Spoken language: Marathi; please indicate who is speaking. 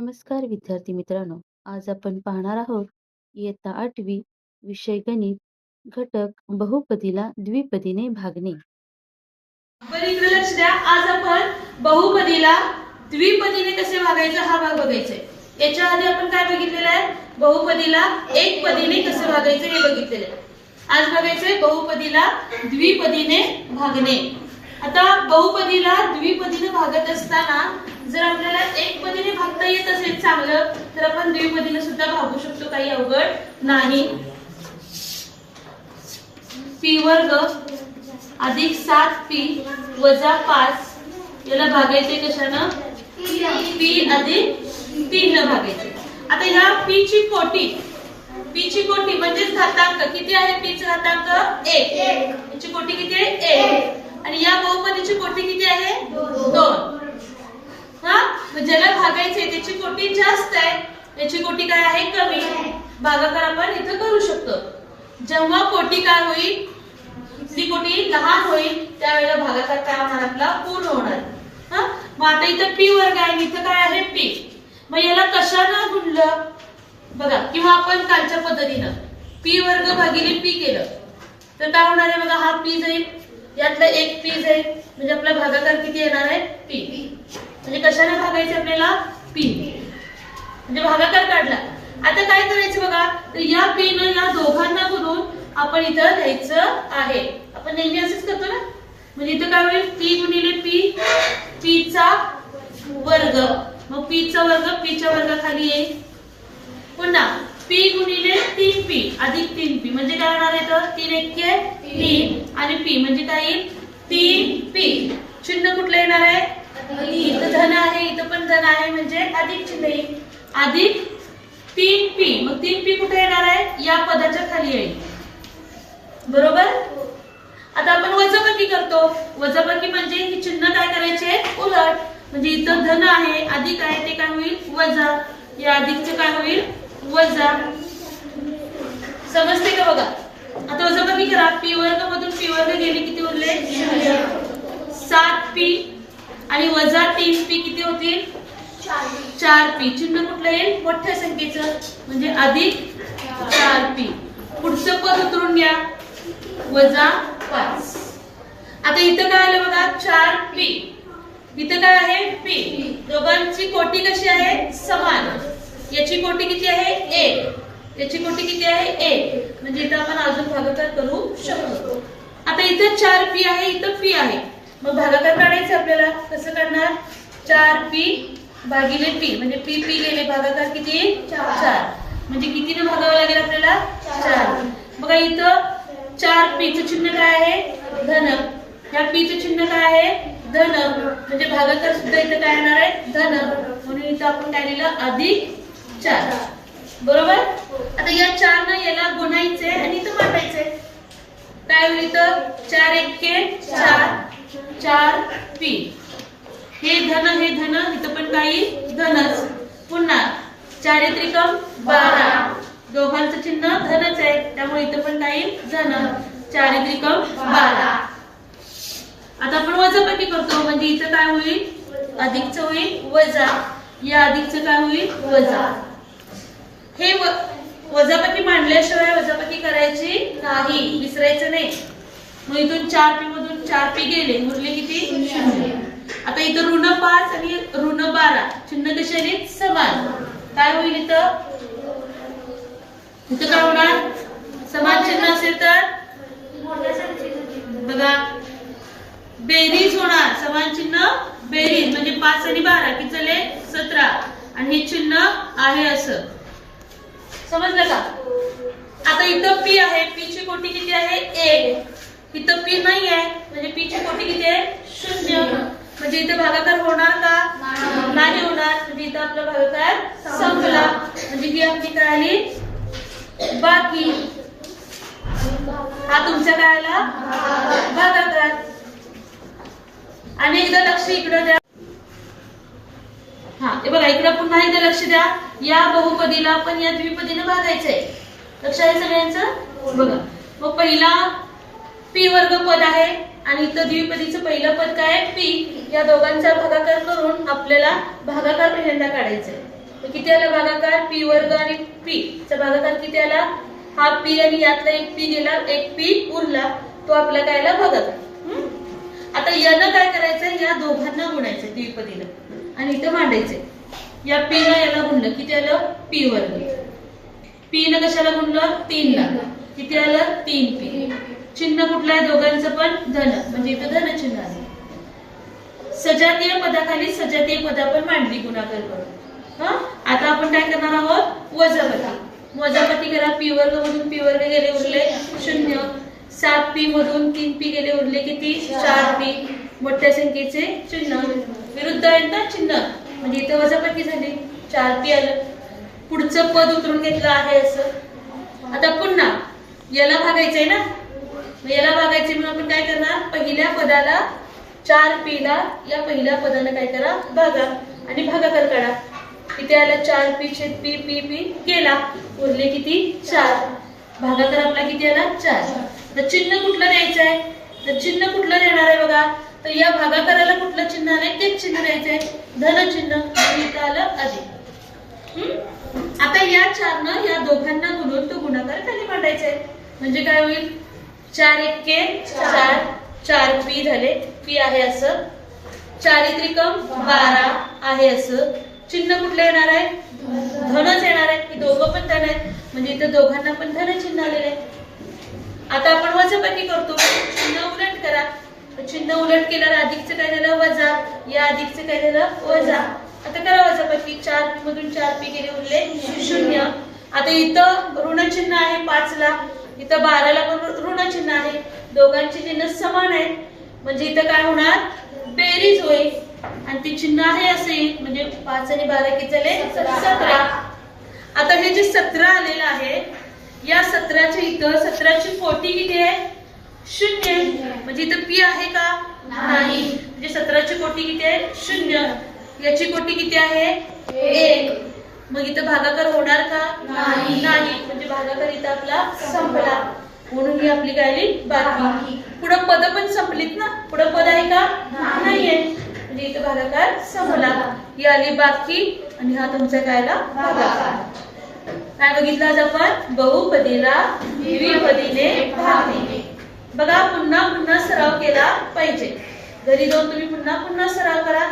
Speaker 1: नमस्कार विद्यार्थी मित्रांनो. आज आपण पाहणार आहोत इयत्ता आठवी विषय गणित घटक बहुपदीला द्विपदीने भागणे.
Speaker 2: इकडे लक्ष द्या. आज आपण बहुपदीला द्विपदीने कसे भागायचं हा भाग बघायचा आहे. याच्या आधी आपण काय बघितलेलं आहे? बहुपदीला एक पदीने कसे भागायचं हे बघितलेलं आहे. आज बघायचंय बहुपदीला द्विपदीने भागणे. आता बहुपदीला द्विपदीने भागत असताना जर आपल्याला एक पदीने भागता येत असेल चांगलं तर आपण द्विपदीने सुद्धा भागू शकतो काही अवघड नाही. पी वर्ग अधिक सात पी वजा पाच याला भागायचे कशानं? पी अधिक तीन न भागायचे आता ह्या पी ची कोटी पी ची कोटी म्हणजेच घातांक किती आहे पी चा घातांक? एक. याची कोटी किती आहे एक आणि या बहुपदीची कोटी किती आहे दोन हा मग ज्याला भागायचे त्याची कोटी जास्त आहे त्याची कोटी काय आहे? कमी भागाकार आपण इथं करू शकतो. जेव्हा कोटी काय होईल इथली कोटी लहान होईल त्यावेळेला भागाकार काय होणार? आपला पूर्ण होणार. हा? मग आता इथं पी वर्ग आहे इथं काय आहे? पी. मग याला कशानं गुणलं? बघा किंवा आपण कालच्या पद्धतीनं पी वर्ग भागिले पी केलं तर काय होणार आहे? बघा हा पी जाईल. यातला एक पी जाईल. म्हणजे आपला भागाकार किती येणार आहे? पी. म्हणजे कशाने भागायचे आपल्याला? पी म्हणजे भागाकार काढला. आता काय करायचं बघा? तर या पी न या दोघांना गुणून आपण इथं द्यायचं आहे. आपण नेहमी असंच करतो ना? म्हणजे इथं काय होईल? पी गुणिले पी पी चा वर्ग. मग पी चा वर्ग पी च्या वर्गाखाली येईल. पुन्हा पी गुणिले तीन पी अधिक तीन पी म्हणजे काय होणार आहे तर तीन एक्के तीन. आणि पी म्हणजे काय येईल? तीन पी चिन्ह कुठलं येणार आहे? इथं धन आहे इथं पण धन आहे म्हणजे अधिक चिन्ह. येईल अधिक तीन पी. मग तीन पी कुठे येणार आहे? या पदाच्या खाली येईल बरोबर? आता आपण वजाबाकी करतो. वजाबाकी म्हणजे ही चिन्ह काय करायचे? उलट. म्हणजे इथं धन आहे अधिक आहे ते काय होईल? वजा. या अधिकचं काय होईल? वजा. समजते का बघा? आता वजाबाकी करा. पी वर्ग मधून पी वर्ग गेले किती उरले? सात पी. आणि वजा तीन पी किती होतील? चार पी. चिन्ह कुठलं येईल? मोठ्या संख्येचं. म्हणजे अधिक चार पी. पुढचं पद उतरून घ्या. वजा पाच. आता इथं काय आलं बघा? चार पी. इथं काय आहे? पी. दोघांची कोटी कशी आहे? समान. याची कोटी किती आहे? एक. याची कोटी किती आहे? एक. म्हणजे इथं आपण अजून भागाकार करू शकतो. आता इथं चार पी आहे इथं पी आहे. मग भागाकार काढायचं आपल्याला. कसं काढणार? चार पी भागिले पी म्हणजे पी पी गेले भागाकार किती? चार. म्हणजे कितीने भागावं लागेल आपल्याला? चार. बघा इथं चार पी चं चिन्ह काय आहे? धन. ह्या पी चं चिन्ह काय आहे? धन. म्हणजे भागाकार सुद्धा इथं काय येणार आहे? धन. म्हणून इथं आपण काय लिहिलं? अधिक चार. बरोबर? आता या चार न याला गुणायचे आणि इथं वाटायचे काय होईल इथं? चार एक्के चार. चार पी हे धन हे धन इथं पण काही धनच. पुन्हा चारित्रिकम बारा. दोघांचं चिन्ह धनच आहे. त्यामुळे इथं पण काही धन. चारित्रिकम बारा. आता आपण वजापैकी करतो. म्हणजे इथं काय होईल? अधिकच होईल वजा. या अधिकचं काय होईल? वजा. हे व- मांडल्याशिवाय वजाबाकी करायची नाही. विसरायचं नाही. मग इथून चार पी चार पी गेले उरले किती? शून्य. आता इथं ऋण पाच आणि ऋण बारा चिन्ह कसे आले? समान. काय होईल इथं? इथं काय होणार? समान चिन्ह असेल तर? बघा. बेरीज होणार. समान चिन्ह बेरीज म्हणजे पाच आणि बारा. किती झाले? सतरा. आणि हे चिन्ह आहे असं. समजलं का? आता इथं पी आहे. पी ची कोटी किती आहे? एक. इथं पी नाही आहे. म्हणजे पी ची कोटी किती आहे शून्य. म्हणजे इथं भागाकार होणार का? नाही. होणार. म्हणजे इथं आपला भागाकार संपला. म्हणजे ही आपली काय आली बाकी. हा तुमचा काय आला भागाकार. आणि एकदा लक्ष इकडं द्या. हा हे बघा इकडं पुन्हा एकदा लक्ष द्या. या बहुपदीला आपण या द्विपदीने भागायचंय लक्ष आहे सगळ्यांचं? बघा. मग पहिला पी वर्ग पद आहे. आणि इथं द्विपदीचं पहिलं पद काय आहे? पी. या दोघांचा भागाकार करून आपल्याला भागाकार पहिल्यांदा काढायचंय. आहे किती आला भागाकार? पी वर्ग आणि पी. चा भागाकार किती आला? हा पी आणि यातला एक पी गेला एक पी उरला. तो आपला काय आला? भागाकार हम्म? आता यानं काय करायचं या दोघांना गुणायचं द्विपदीला आणि इथं मांडायचंय. या पी ला याला गुणलं. किती आलं? पी वर्ग. पी न कशाला गुणलं? तीन ला किती आलं? तीन पी. चिन्ह कुठलं आहे दोघांचं पण? धन. म्हणजे इथं धन चिन्ह आहे. सजातीय पदाखाली सजातीय पदा पण मांडली गुणाकार करून. हा? आता आपण काय करणार आहोत? वजापती. वजापती करा. पी वर्ग मधून पी वर्ग गेले उरले शून्य. सात पी मधून तीन पी गेले उरले किती? चार पी. मोठ्या संख्येचे चिन्ह. विरुद्ध आहेत ना चिन्ह? म्हणजे इथे वजापती झाली. चार पी आलं. पुढचं पद उतरून घेतलं आहे असं. आता पुन्हा याला भागायचंय ना? मग याला भागायचे म्हणून आपण काय करणार? पहिल्या पदाला चार पी ला या पहिल्या पदाला काय करा? भागा आणि भागाकार काढा. इथे आला चार पी छेद पी पी पी गेला उरले किती? चार. भागाकार आपला किती आला? चार. तर चिन्ह कुठलं द्यायचं आहे तर चिन्ह कुठलं देणार आहे बघा? तर या भागाकाराला कुठलं चिन्ह आलंय? तेच चिन्ह द्यायचंय. धन चिन्ह. इथं आलं अधिक. हम्म? आता या चारनं या दोघांना गुणून तो गुणाकार खाली मांडायचा आहे म्हणजे काय होईल? चार एक्के चार चार पी झाले. पी आहे असं. चारित्रिकम बारा आहे असं. चिन्ह कुठलं येणार आहे? धनच येणार आहे. की दोघं पण धन आहेत. म्हणजे इथं दोघांना पण धन चिन्ह आलेलं आहे. आता आपण वजाबाकी करतो. चिन्ह उलट करा. चिन्ह उलट केल्यावर अधिकचं काय झालं? वजा. या अधिकचं काय झालं? वजा. आता करा वजाबाकी चार मधून चार पी गेले उरले. शून्य. आता इथं ऋण चिन्ह आहे पाच ला इथं बाराला पण ऋण चिन्ह आहे. दोघांची चिन्ह समान आहेत. म्हणजे इथं काय होणार? बेरीज होईल. आणि ते चिन्ह आहे असे म्हणजे पाच आणि बारा किती झाले सतरा. आता हे जे सतरा आलेलं आहे या सतराच्या इथं सतराची कोटी किती आहे? शून्य. म्हणजे इथं पी आहे का? नाही. म्हणजे सतराची कोटी किती आहे? शून्य. याची कोटी किती आहे? एक. मग इथं भागाकार होणार का? नाही. म्हणजे भागाकार इथं आपला संपला. म्हणून ही आपली काय आली बाकी. पुढं पद पण संपलीत ना? पुढं पद आहे का? नाहीये. म्हणजे इथं भागाकार संपला. ही आली बाकी आणि हा तुमचा काय आला भागाकार. काय बघितलं आज आपण? बहुपदीला द्विपदीने भागणे बघा पुन्हा पुन्हा सराव केला पाहिजे. घरी जाऊन तुम्ही पुन्हा पुन्हा सराव करा.